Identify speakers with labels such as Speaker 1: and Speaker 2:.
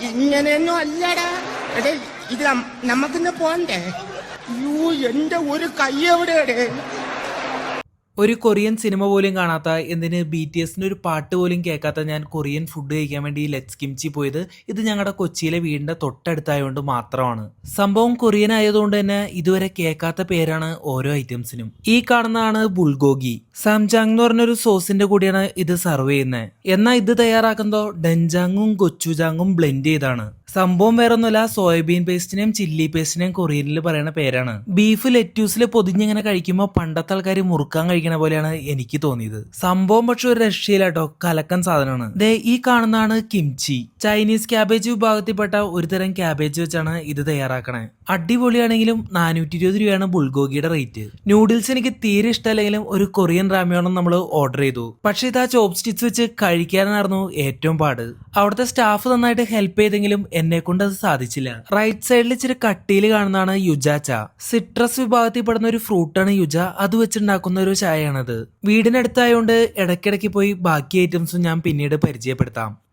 Speaker 1: ഇങ്ങനെയൊന്നും അല്ലടാ. എടേ ഇത് നമ്മക്കിന്ന് പോണ്ടേ? അയ്യോ എന്റെ ഒരു കൈ എവിടെയാടേ?
Speaker 2: ഒരു കൊറിയൻ സിനിമ പോലും കാണാത്ത എന്തിന് ബി ടി എസിന്റെ ഒരു പാട്ട് പോലും കേൾക്കാത്ത ഞാൻ കൊറിയൻ ഫുഡ് കഴിക്കാൻ വേണ്ടി ലെറ്റ്സ് കിംചി പോയത്. ഇത് ഞങ്ങളുടെ കൊച്ചിയിലെ വീടിന്റെ തൊട്ടടുത്തായതുകൊണ്ട് മാത്രമാണ്. സംഭവം കൊറിയൻ ആയതുകൊണ്ട് തന്നെ ഇതുവരെ കേൾക്കാത്ത പേരാണ് ഓരോ ഐറ്റംസിനും. ഈ കാണുന്നതാണ് ബുൾഗോഗി സാംജാങ് എന്ന് പറഞ്ഞൊരു സോസിന്റെ കൂടിയാണ് ഇത് സെർവ് ചെയ്യുന്നത് എന്നാൽ ഇത് തയ്യാറാക്കുന്നതോ ഡെൻജാങ്ങും കൊച്ചുജാങ്ങും ബ്ലെൻഡ് ചെയ്താണ്. സംഭവം വേറൊന്നുമല്ല സോയാബീൻ പേസ്റ്റിനെയും ചില്ലി പേസ്റ്റിനെയും കൊറിയനിൽ പറയുന്ന പേരാണ്. ബീഫ് ലെറ്റ്യൂസിൽ പൊതിഞ്ഞിങ്ങനെ കഴിക്കുമ്പോൾ പണ്ടത്തെ ആൾക്കാർ മുറുക്കാൻ കഴിക്കണ പോലെയാണ് എനിക്ക് തോന്നിയത്. സംഭവം പക്ഷെ ഒരു രക്ഷയിലാട്ടോ കലക്കൻ സാധനമാണ്. ദേ ഈ കാണുന്നതാണ് കിംചി ചൈനീസ് ക്യാബേജ് വിഭാഗത്തിൽപ്പെട്ട ഒരുതരം ക്യാബേജ് വെച്ചാണ് ഇത് തയ്യാറാക്കണേ. അടിപൊളിയാണെങ്കിലും നാനൂറ്റി ഇരുപത് രൂപയാണ് ബുൾഗോഗിയുടെ റേറ്റ്. നൂഡിൽസ് എനിക്ക് തീരെ ഇഷ്ടമല്ലെങ്കിലും ഒരു കൊറിയൻ റാമിയോണം നമ്മൾ ഓർഡർ ചെയ്തു. പക്ഷെ ഇത് ആ ചോപ്പ് സ്റ്റിച്ച് വെച്ച് കഴിക്കാനായിരുന്നു ഏറ്റവും പാട്. അവിടുത്തെ സ്റ്റാഫ് നന്നായിട്ട് ഹെൽപ്പ് ചെയ്തെങ്കിലും എന്നെ കൊണ്ട് അത് സാധിച്ചില്ല. റൈറ്റ് സൈഡിൽ ഇച്ചിരി കട്ടിയിൽ കാണുന്നതാണ് യുജാച്ച സിട്രസ് വിഭാഗത്തിൽ പെടുന്ന ഒരു ഫ്രൂട്ടാണ് യുജ. അത് വെച്ചുണ്ടാക്കുന്ന ഒരു ചായയാണത്. വീടിനടുത്തായതുകൊണ്ട് ഇടയ്ക്കിടയ്ക്ക് പോയി ബാക്കി ഐറ്റംസും ഞാൻ പിന്നീട് പരിചയപ്പെടുത്താം.